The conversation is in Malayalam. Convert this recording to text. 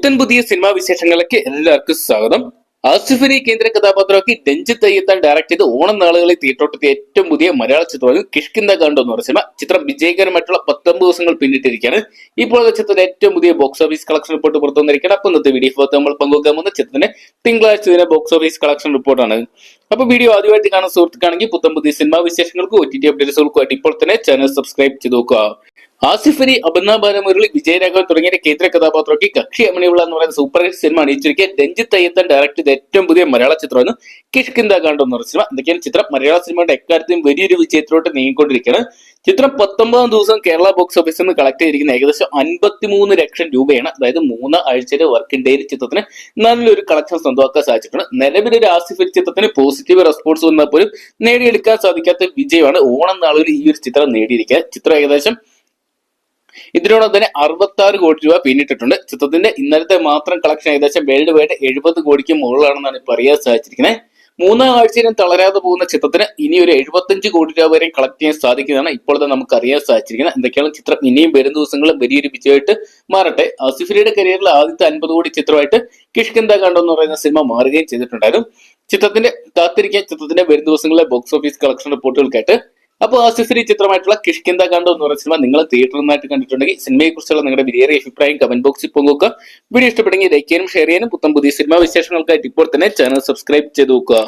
പുത്തൻ പുതിയ സിനിമാ വിശേഷങ്ങളിലേക്ക് എല്ലാവർക്കും സ്വാഗതം. ആസിഫിനെ കേന്ദ്ര കഥാപാത്രമാക്കി രഞ്ജിത്ത് അയ്യത്താൻ ഡയറക്ട് ചെയ്ത് ഓണം നാളുകളിൽ തീട്ടോട്ടെത്തിയ ഏറ്റവും പുതിയ മലയാള ചിത്രമാണ് കിഷ്കിന്ദ കാണ്ടോ എന്ന് പറയുന്ന സിനിമ. ചിത്രം വിജയകരമായിട്ടുള്ള പത്തൊമ്പത് ദിവസങ്ങൾ പിന്നിട്ടിരിക്കുകയാണ്. ഇപ്പോൾ ചിത്രത്തിന്റെ ഏറ്റവും പുതിയ ബോക്സ് ഓഫീസ് കളക്ഷൻ റിപ്പോർട്ട് പുറത്തു വന്നിരിക്കുകയാണ്. അപ്പൊ ഇന്നത്തെ വീഡിയോ ഭാഗത്ത് നമ്മൾ പങ്കുവെക്കാൻ പോകുന്ന ചിത്രത്തിന്റെ തിങ്കളാഴ്ച ബോക്സ് ഓഫീസ് കളക്ഷൻ റിപ്പോർട്ടാണ് അപ്പൊ വീഡിയോ ആദ്യമായിട്ട് കാണുന്ന സുഹൃത്തുക്കാണെങ്കിൽ പുത്തൻ പുതിയ സിനിമാ വിശേഷങ്ങൾക്കും ഒ ടി ടി അപ്ഡേറ്റ്സുകൾക്കുമായിട്ട് ഇപ്പോൾ തന്നെ ചാനൽ സബ്സ്ക്രൈബ് ചെയ്ത് നോക്കുക. ആസിഫ് അലി അപർണ ബാലമുരളി വിജയരാഘവൻ തുടങ്ങിയ കേന്ദ്ര കഥാപാത്രമൊക്കെ കക്ഷി അമണിയുള്ള എന്ന് പറയുന്ന സൂപ്പർ ഹിറ്റ് സിനിമ അണിയിച്ചിരിക്കെ രഞ്ജിത്ത് അയ്യത്തൻ ഡയറക്ട് ചെയ്ത ഏറ്റവും പുതിയ മലയാള ചിത്രമാണ് കിഷ്കിന്ദ കാണ്ടോ എന്ന് പറഞ്ഞ സിനിമ. എന്തൊക്കെയാണ് ചിത്രം? മലയാള സിനിമയുടെ എക്കാര്യത്തിലും വലിയൊരു വിജയത്തിലോട്ട് നീങ്ങിക്കൊണ്ടിരിക്കുകയാണ്. ചിത്രം പത്തൊമ്പതാം ദിവസം കേരള ബോക്സ് ഓഫീസിൽ നിന്ന് കളക്ട് ചെയ്തിരിക്കുന്ന ഏകദേശം അൻപത്തിമൂന്ന് ലക്ഷം രൂപയാണ്. അതായത് മൂന്ന് ആഴ്ചയുടെ വർക്കിംഗ് ഡേയിൽ ചിത്രത്തിന് നല്ലൊരു കളക്ഷൻ സ്വന്തമാക്കാൻ സാധിച്ചിട്ടുണ്ട്. നിലവിലൊരു ആസിഫ് അലി ചിത്രത്തിന് പോസിറ്റീവ് റെസ്പോൺസ് വന്നാൽ പോലും നേടിയെടുക്കാൻ സാധിക്കാത്ത വിജയമാണ് ഓണം നാളുകളിൽ ഈ ഒരു ചിത്രം നേടിയിരിക്കുക ചിത്രം ഏകദേശം ഇതിനോടൊപ്പം തന്നെ അറുപത്തി ആറ് കോടി രൂപ പിന്നിട്ടിട്ടുണ്ട്. ചിത്രത്തിന്റെ ഇന്നലത്തെ മാത്രം കളക്ഷൻ ഏകദേശം വേൾഡ് വൈഡ് എഴുപത് കോടിക്ക് മുകളിലാണെന്നാണ് ഇപ്പൊ അറിയാൻ സാധിച്ചിരിക്കുന്നത്. മൂന്നാം ആഴ്ചയിലും തളരാതെ പോകുന്ന ചിത്രത്തിന് ഇനി ഒരു എഴുപത്തഞ്ച് കോടി രൂപ വരെ കളക്ട് ചെയ്യാൻ സാധിക്കുന്നതാണ് ഇപ്പോഴത്തെ നമുക്ക് അറിയാൻ സാധിച്ചിരിക്കുന്നത്. എന്തൊക്കെയാണ് ചിത്രം? ഇനിയും വരും ദിവസങ്ങളിൽ വലിയൊരു വിജയമായിട്ട് മാറട്ടെ. ആസിഫലിയുടെ കരിയറിൽ ആദ്യത്തെ അൻപത് കോടി ചിത്രമായിട്ട് കിഷ്കിന്ത കണ്ടോ എന്ന് പറയുന്ന സിനിമ മാറുകയും ചെയ്തിട്ടുണ്ടായിരുന്നു. ചിത്രത്തിന്റെ കാത്തിരിക്കാൻ ചിത്രത്തിന്റെ വരും ദിവസങ്ങളിലെ ബോക്സ് ഓഫീസ് കളക്ഷൻ റിപ്പോർട്ടുകൾക്കായിട്ട് അപ്പോൾ ഈ ചിത്രമായിട്ടുള്ള കിഷ്കിന്ത കണ്ടോ എന്ന് പറയുന്ന സിനിമ നിങ്ങൾ തിയേറ്ററിൽ നിന്നായിട്ട് കണ്ടിട്ടുണ്ടെങ്കിൽ സിനിമയെ കുറിച്ചുള്ള നിങ്ങളുടെ വിലയേറിയ അഭിപ്രായം കമന്റ് ബോക്സിൽ പങ്കുവെക്കുക വീഡിയോ ഇഷ്ടപ്പെടുമെങ്കിൽ ലൈക്ക് ചെയ്യാനും ഷെയർ ചെയ്യാനും. പുത്തം പുതിയ സിനിമാ വിശേഷങ്ങൾക്കായിട്ട് ഇപ്പോൾ തന്നെ ചാനൽ സബ്സ്ക്രൈബ് ചെയ്ത് നോക്കുക.